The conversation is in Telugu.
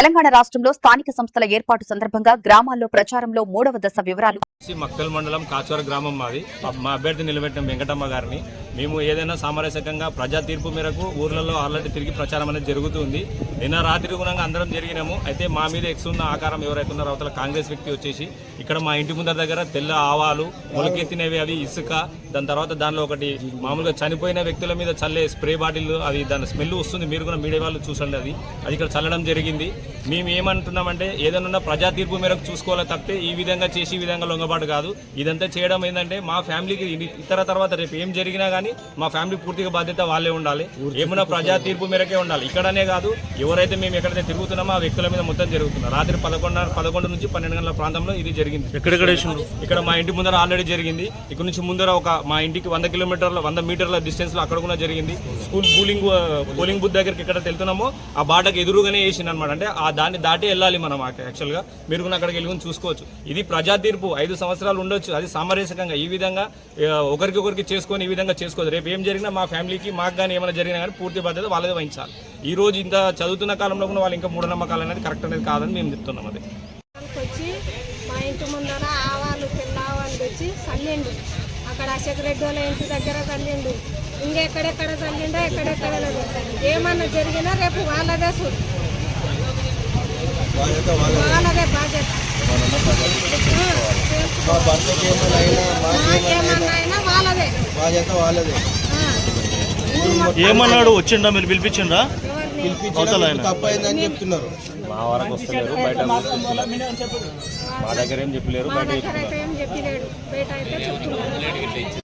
తెలంగాణ రాష్ట్రంలో స్థానిక సంస్థల ఏర్పాటు సందర్భంగా గ్రామాల్లో ప్రచారంలో మూడవ దశ వివరాలు. మక్కల్ మండలం కాచోర గ్రామం మాది. మా అభ్యర్థి నిలబెట్టిన వెంకటమ్మ గారిని మేము ఏదైనా సామరస్యకంగా ప్రజా తీర్పు మేరకు ఊర్లలో ఆల్రెడీ తిరిగి ప్రచారం అనేది జరుగుతుంది. నిన్న రాత్రి గుణంగా అందరం జరిగినాము. అయితే మా మీద ఎక్స్ ఉన్న ఆకారం ఎవరైతే ఉన్నారో అవతల కాంగ్రెస్ వ్యక్తి వచ్చేసి ఇక్కడ మా ఇంటి ముందర దగ్గర తెల్ల ఆవాలు మొలకెత్తినవి అవి ఇసుక దాని తర్వాత దానిలో ఒకటి మామూలుగా చనిపోయిన వ్యక్తుల మీద చల్లే స్ప్రే బాటిల్ అవి దాని స్మెల్ వస్తుంది. మీరు కూడా మీడియా వాళ్ళు చూసండి అది. అది ఇక్కడ చల్లడం జరిగింది. మేము ఏమంటున్నామంటే ఏదైనా ప్రజా తీర్పు మేరకు చూసుకోవాలి తప్పితే ఈ విధంగా చేసి ఈ విధంగా లొంగబాటు కాదు. ఇదంతా చేయడం ఏంటంటే మా ఫ్యామిలీకి ఇతర తర్వాత రేపు ఏం జరిగినా కానీ మా ఫ్యామిలీ పూర్తిగా బాధ్యత వాళ్ళే ఉండాలి. ఏమైనా ప్రజా తీర్పు మేరకే ఉండాలి. ఇక్కడనే కాదు ఎవరైతే మేము ఎక్కడైతే తిరుగుతున్నామో ఆ వ్యక్తుల మీద మొత్తం జరుగుతుంది. రాత్రి పదకొండు పదకొండు నుంచి పన్నెండు గంటల ప్రాంతంలో ఇది జరిగింది. ఎక్కడెక్కడ ఇక్కడ మా ఇంటి ముందర ఆల్రెడీ జరిగింది. ఇక్కడ నుంచి ముందర ఒక మా ఇంటికి వంద కిలోమీటర్ల వంద మీటర్ల డిస్టెన్స్లో అక్కడ కూడా జరిగింది. స్కూల్ పోలింగ్ పోలింగ్ బూత్ దగ్గరికి ఎక్కడ వెళ్తున్నామో ఆ బాటకు ఎదురుగానే వేసింది అనమాట అంటే ఆ దాన్ని దాటి వెళ్ళాలి మనం యాక్చువల్గా. మీరు కూడా అక్కడికి వెళ్ళి చూసుకోవచ్చు. ఇది ప్రజా తీర్పు. ఐదు సంవత్సరాలు ఉండొచ్చు. అది సామరస్యకంగా. ఈ విధంగా ఆ, ఒకరికి ఒకరికి చేసుకొని ఈ విధంగా చేసుకోవచ్చు రేపు ఏం జరిగినా మా ఫ్యామిలీకి మాకు కానీ ఏమైనా జరిగినా కానీ పూర్తి బాధ్యత వాళ్ళదే వహించాలి. ఈ రోజు ఇంత చదువుతున్న కాలంలో కూడా వాళ్ళు ఇంకా మూఢనమ్మకాలు అనేది కరెక్ట్ అనేది కాదని మేము చెప్తున్నాం అది. వచ్చి మా ఇంటి ముందర ఆవాలు పిల్ల ఆవాలు తెచ్చి చల్లిండు. అక్కడ అశోక్ రెడ్డి వాళ్ళ ఇంటి దగ్గర చల్లిండు. ఇంకెక్కడెక్కడ చల్లిండో ఎక్కడెక్కడ లేదు ఏమన్నా జరిగినా రేపు వాళ్ళదే చూడు వాళ్ళదే. బాధ్యత. మా బాధ్యత వాళ్ళదే. ఏమన్నాడు? వచ్చిండా? మీరు పిలిపించిండ్రా? ఎవరిని? పిలిపించడం తప్పు అయిందని చెప్తున్నారు. మా వరకు వస్తలేరు బయట మా దగ్గర ఏం చెప్పలేరు. బయట